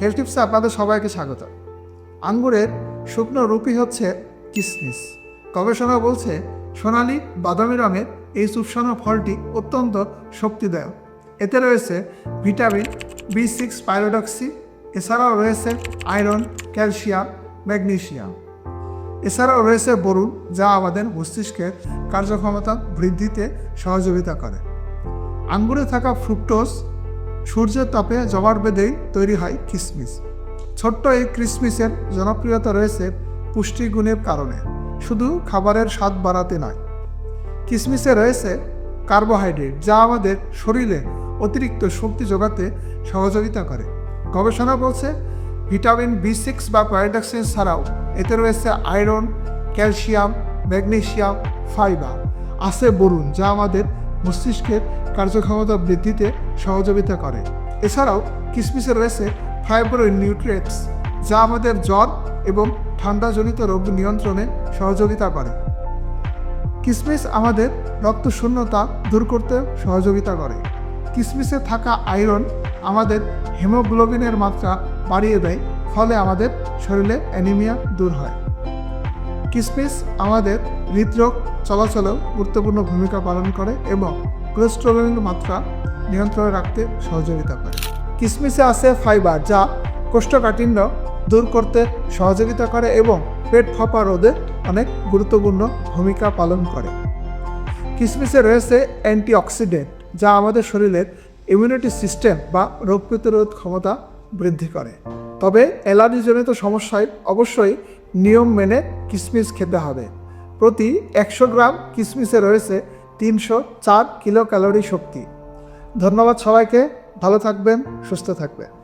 Health টিপসে আপনাদের সবাইকে স্বাগত। আঙ্গুরের শুকনো রুপি হচ্ছে কিসমিস। গবেষণা বলছে, সোনালি বাদামি রঙের এই সুপসানো ফলটি অত্যন্ত শক্তিদায়ক। এতে রয়েছে ভিটামিন বি সিক্স, পাইরোডক্সি, এছাড়াও রয়েছে আয়রন, ক্যালসিয়াম ম্যাগনেশিয়াম এছাড়াও রয়েছে বরুণ, যা আমাদের মস্তিষ্কের কার্যক্ষমতা বৃদ্ধিতে সহযোগিতা করে। আঙ্গুরে থাকা ফ্রুক্টোজ সূর্যের তাপে জমাট বেঁধেই তৈরি হয় কিসমিস ছোট্ট এই কিসমিসের জনপ্রিয়তা রয়েছে পুষ্টিগুণের কারণে, শুধু খাবারের স্বাদ বাড়াতে নয়। কিসমিসে রয়েছে কার্বোহাইড্রেট, যা আমাদের শরীরে অতিরিক্ত শক্তি যোগাতে সহযোগিতা করে। গবেষণা বলছে ভিটামিন বি সিক্স বা প্যারাডক্সিন ছাড়াও এতে রয়েছে আয়রন, ক্যালসিয়াম ম্যাগনেশিয়াম ফাইবার। আছে বরুণ, যা আমাদের মস্তিষ্কের কার্যক্ষমতা বৃদ্ধিতে সহযোগিতা করে। এছাড়াও কিসমিসে রয়েছে ফাইবার নিউট্রিয়েন্টস যা আমাদের জ্বর এবং ঠান্ডাজনিত রোগ নিয়ন্ত্রণে সহযোগিতা করে। কিসমিস আমাদের রক্ত শূন্যতা দূর করতে সহযোগিতা করে। কিসমিসে থাকা আয়রন আমাদের হিমোগ্লোবিনের মাত্রা বাড়িয়ে দেয়, ফলে আমাদের শরীরে অ্যানিমিয়া দূর হয়। কিসমিস আমাদের হৃদরোগ চলাচলেও গুরুত্বপূর্ণ ভূমিকা পালন করে এবং কোলেস্টেরলের মাত্রা নিয়ন্ত্রণে রাখতে সহযোগিতা করে। কিসমিসে আছে ফাইবার যা কোষ্ঠকাঠিন্য দূর করতে সহযোগিতা করে এবং পেট ফাঁপা রোধে অনেক গুরুত্বপূর্ণ ভূমিকা পালন করে। কিসমিসে রয়েছে অ্যান্টিঅক্সিডেন্ট যা আমাদের শরীরের ইমিউনিটি সিস্টেম বা রোগ প্রতিরোধ ক্ষমতা বৃদ্ধি করে। তবে অ্যালার্জিজনিত সমস্যায় অবশ্যই নিয়ম মেনে কিসমিস খেতে হবে। প্রতি একশো গ্রাম কিসমিসে রয়েছে তিনশো চার কিলো ক্যালোরি শক্তি। ধন্যবাদ সবাইকে ভালো থাকবেন সুস্থ থাকবেন।